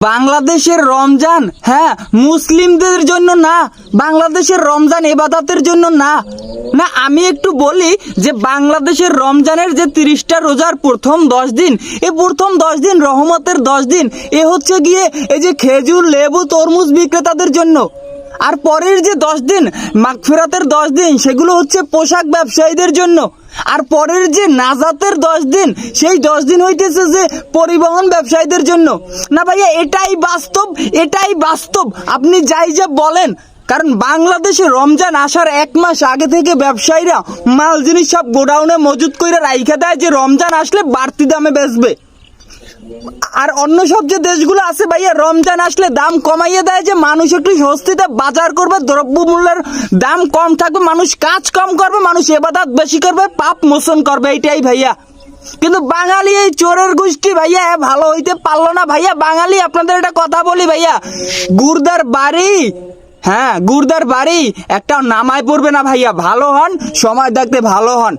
বাংলাদেশের রমজান হ্যাঁ মুসলিমদের জন্য না, বাংলাদেশের রমজান এবাদাতের জন্য না। না, আমি একটু বলি যে বাংলাদেশের রমজানের যে তিরিশটা রোজার প্রথম দশ দিন এ প্রথম দশ দিন রহমতের দশ দিন, এ হচ্ছে গিয়ে এই যে খেজুর, লেবু, তরমুজ বিক্রেতাদের জন্য। আর পরের যে দশ দিন, মাগফিরাতের দশ দিন, সেগুলো হচ্ছে পোশাক ব্যবসায়ীদের জন্য। আর পরের যে নাজাতের দশ দিন, সেই দশ দিন হইতেছে যে পরিবহন ব্যবসায়ীদের জন্য। না ভাইয়া, এটাই বাস্তব এটাই বাস্তব। আপনি যাই যা বলেন, কারণ বাংলাদেশে রমজান আসার এক মাস আগে থেকে ব্যবসায়ীরা মাল জিনিস সব গোডাউনে মজুত করে রাইখা দেয় যে রমজান আসলে বাড়তি দামে বেচবে। আর অন্য সব যে দেশগুলো আছে ভাইয়া, রমজান আসলে দাম কমাইয়ে দেয় যে মানুষ একটু স্বস্তিতে বাজার করবে দ্রব্য মূল্যের দাম কম থাকবে, মানুষ কাজ কম করবে, মানুষ এবাদাত বেশি করবে, পাপ মোচন করবে, এইটাই ভাইয়া। কিন্তু বাঙালি এই চোরের গোষ্ঠী ভাইয়া ভালো হইতে পারল না ভাইয়া। বাঙালি, আপনাদের একটা কথা বলি ভাইয়া, গুরদার বাড়ি হ্যাঁ গুরদার বাড়ি একটা নামায় পড়বে না ভাইয়া, ভালো হন, সময় দেখতে ভালো হন।